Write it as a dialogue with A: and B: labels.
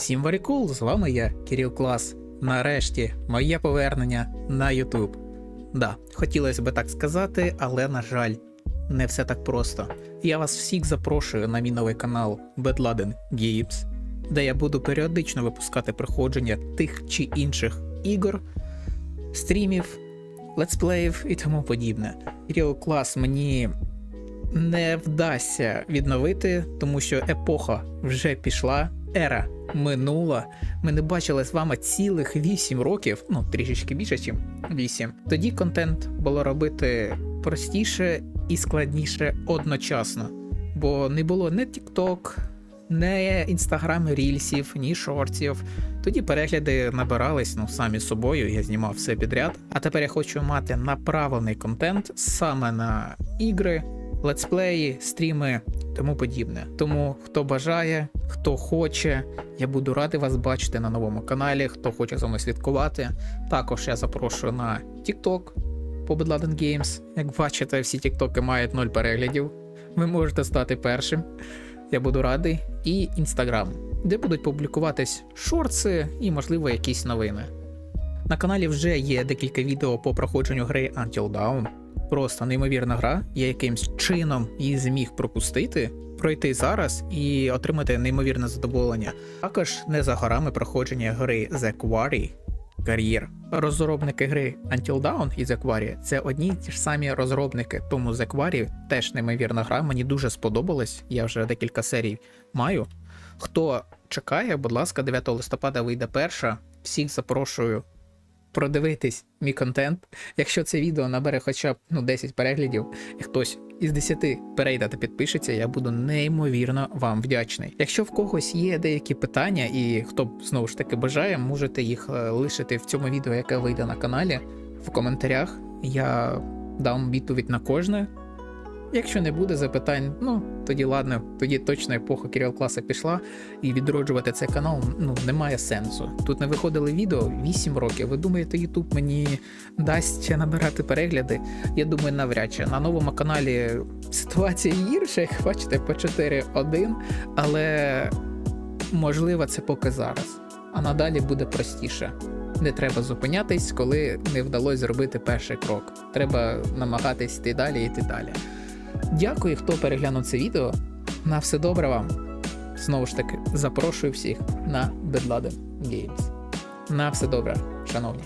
A: Всім варікул, з вами я, Кирил Клас. Нарешті, моє повернення на YouTube. Да, хотілося би так сказати, але на жаль, не все так просто. Я вас всіх запрошую на мій новий канал Bedladen Games, де я буду періодично випускати проходження тих чи інших ігор, стрімів, летсплеїв і тому подібне. Кирил Клас мені не вдасться відновити, тому що епоха вже пішла, ера минула. Ми не бачили з вами цілих 8 років, ну трішечки більше, ніж 8. Тоді контент було робити простіше і складніше одночасно, бо не було не TikTok, не інстаграм рільсів, ні шортів. Тоді перегляди набирались ну самі собою, я знімав все підряд. А тепер я хочу мати направлений контент саме на ігри, летсплеї, стріми, тому подібне. Тому хто бажає, хто хоче, я буду радий вас бачити на новому каналі. Хто хоче за мною слідкувати. Також я запрошую на TikTok по Bedladen Games. Як бачите, всі тіктоки мають 0 переглядів. Ви можете стати першим. Я буду радий. І Instagram, де будуть публікуватись шорти і, можливо, якісь новини. На каналі вже є декілька відео по проходженню гри Until Dawn. Просто неймовірна гра. Я якимсь чином її зміг пропустити, пройти зараз і отримати неймовірне задоволення. Також не за горами проходження гри The Quarry Кар'єр. Розробники гри Until Dawn і The Quarry – це одні й ті ж самі розробники, тому The Quarry теж неймовірна гра. Мені дуже сподобалась. Я вже декілька серій маю. Хто чекає, будь ласка, 9 листопада вийде перша. Всіх запрошую продивитись мій контент. Якщо це відео набере хоча б ну, 10 переглядів, і хтось із 10 перейде та підпишеться, я буду неймовірно вам вдячний. Якщо в когось є деякі питання, і хто б знову ж таки бажає, можете їх е, лишити в цьому відео, яке вийде на каналі, в коментарях. Я дам відповідь на кожне. Якщо не буде запитань, ну тоді ладно, тоді точно епоха Кирил класа пішла, і відроджувати цей канал ну немає сенсу. Тут не виходили відео 8 років. Ви думаєте, Ютуб мені дасть набирати перегляди? Я думаю, навряд чи на новому каналі ситуація гірша, як бачите, по 4-1, але можливо це поки зараз. А надалі буде простіше. Не треба зупинятись, коли не вдалося зробити перший крок. Треба намагатись йти далі і йти далі. Дякую, хто переглянув це відео. На все добре вам. Знову ж таки, запрошую всіх на Bedladen Games. На все добре, шановні.